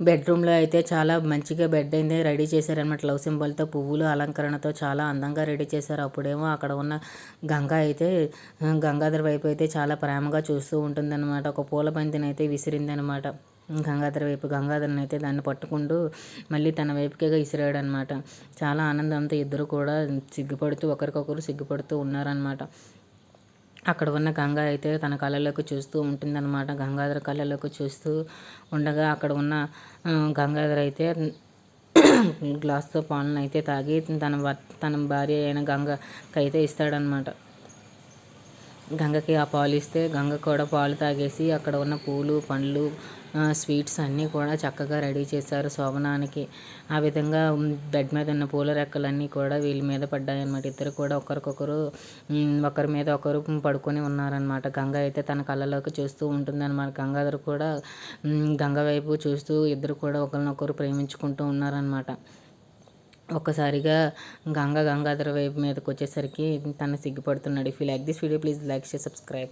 బెడ్రూమ్లో అయితే చాలా మంచిగా బెడ్ అయింది రెడీ చేశారనమాట లవ్ సింబల్తో పువ్వులు అలంకరణతో చాలా అందంగా రెడీ చేశారు. అప్పుడేమో అక్కడ ఉన్న గంగ అయితే గంగాధర్ వైపు అయితే చాలా ప్రేమగా చూస్తూ ఉంటుందన్నమాట. ఒక పూల బంతిని అయితే విసిరిందనమాట గంగాధర్ వైపు గంగాధర్ని అయితే దాన్ని పట్టుకుంటూ మళ్ళీ తన వైపుకే విసిరాడు అనమాట చాలా ఆనందంతో ఇద్దరు కూడా సిగ్గుపడుతూ ఒకరికొకరు సిగ్గుపడుతూ ఉన్నారనమాట అక్కడ ఉన్న గంగ అయితే తన కళ్ళలోకి చూస్తూ ఉంటుందన్నమాట. గంగాధర కళ్ళలోకి చూస్తూ ఉండగా అక్కడ ఉన్న గంగాధర అయితే గ్లాస్తో పాలను అయితే తాగి తన తన భార్య అయిన గంగకైతే అయితే ఇస్తాడనమాట గంగకి ఆ పాలు ఇస్తే గంగ కూడా పాలు తాగేసి అక్కడ ఉన్న పూలు పండ్లు స్వీట్స్ అన్నీ కూడా చక్కగా రెడీ చేశారు శోభనానికి. ఆ విధంగా బెడ్ మీద ఉన్న పూల రెక్కలన్నీ కూడా వీళ్ళ మీద పడ్డాయి అనమాట ఇద్దరు కూడా ఒకరికొకరు ఒకరి మీద ఒకరు పడుకొని ఉన్నారనమాట గంగ అయితే తన కళ్ళలోకి చూస్తూ ఉంటుందన్నమాట. గంగాధర్ కూడా గంగ వైపు చూస్తూ ఇద్దరు కూడా ఒకరినొకరు ప్రేమించుకుంటూ ఉన్నారనమాట ఒక్కసారిగా గంగ గంగాధర వైపు మీదకి వచ్చేసరికి తను సిగ్గుపడుతున్నాడు. If you like this video please like share subscribe